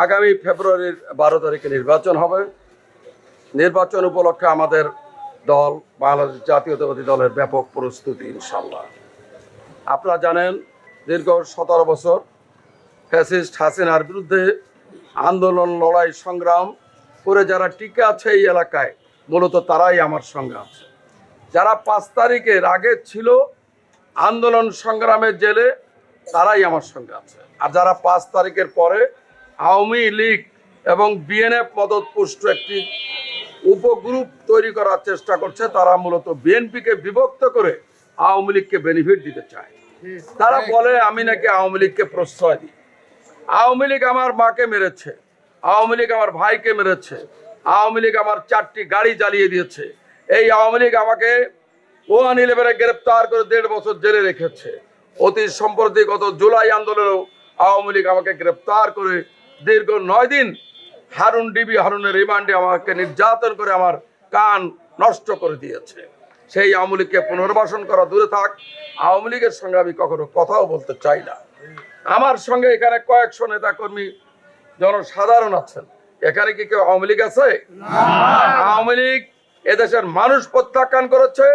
আগামী ফেব্রুয়ারির বারো তারিখে নির্বাচন হবে। নির্বাচন উপলক্ষে আমাদের দল, বাংলাদেশ জাতীয়তাবাদী দলের ব্যাপক প্রস্তুতি ইনশাল্লাহ আপনারা জানেন, দীর্ঘ সতেরো বছর ফ্যাসিস্ট হাসিনার বিরুদ্ধে আন্দোলন, লড়াই, সংগ্রাম করে যারা টিকে আছে এই এলাকায়, মূলত তারাই আমার সঙ্গে আছে। যারা পাঁচ তারিখের আগে ছিল আন্দোলন, সংগ্রামের জেলে, তারাই আমার সঙ্গে আছে। আর যারা পাঁচ তারিখের পরে আওয়ামী লীগ এবং বিএনএফ মদতপুষ্ট একটি উপগ্রুপ তৈরি করার চেষ্টা করছে। তারা মূলত বিএনপিকে বিভক্ত করে আওয়ামী লীগকে বেনিফিট দিতে চায়। তারা বলে আমি নাকি আওয়ামী লীগকে প্রশ্রয় দিই। আওয়ামী লীগ আমার মাকে মেরেছে। আওয়ামী লীগ আমার ভাইকে মেরেছে। আওয়ামী লীগ আমার চারটি গাড়ি জ্বালিয়ে দিয়েছে। এই আওয়ামী লীগ আমাকে ওয়ান ইলেভেনে গ্রেপ্তার করে দেড় বছর জেলে রেখেছে। অতি সম্প্রতি গত জুলাই আন্দোলনেও আওয়ামী লীগ আমাকে গ্রেপ্তার করে দীর্ঘ নয় দিন হারুন ডিবি হারুনের রিমান্ডে আমাকে নির্যাতন করে আমার কান নষ্ট করে দিয়েছে। সেই আওয়ামী লীগকে পুনর্বাসন করা দূরে থাক আওয়ামী লীগের সঙ্গে আমি কখনো কথাও বলতে চাই না। আমার সঙ্গে এখানে কয়েকশো নেতা কর্মী জনসাধারণ আছেন। এখানে কি কেউ আওয়ামী লীগ আছে? আওয়ামী লীগ এদেশের মানুষ প্রত্যাখ্যান করেছে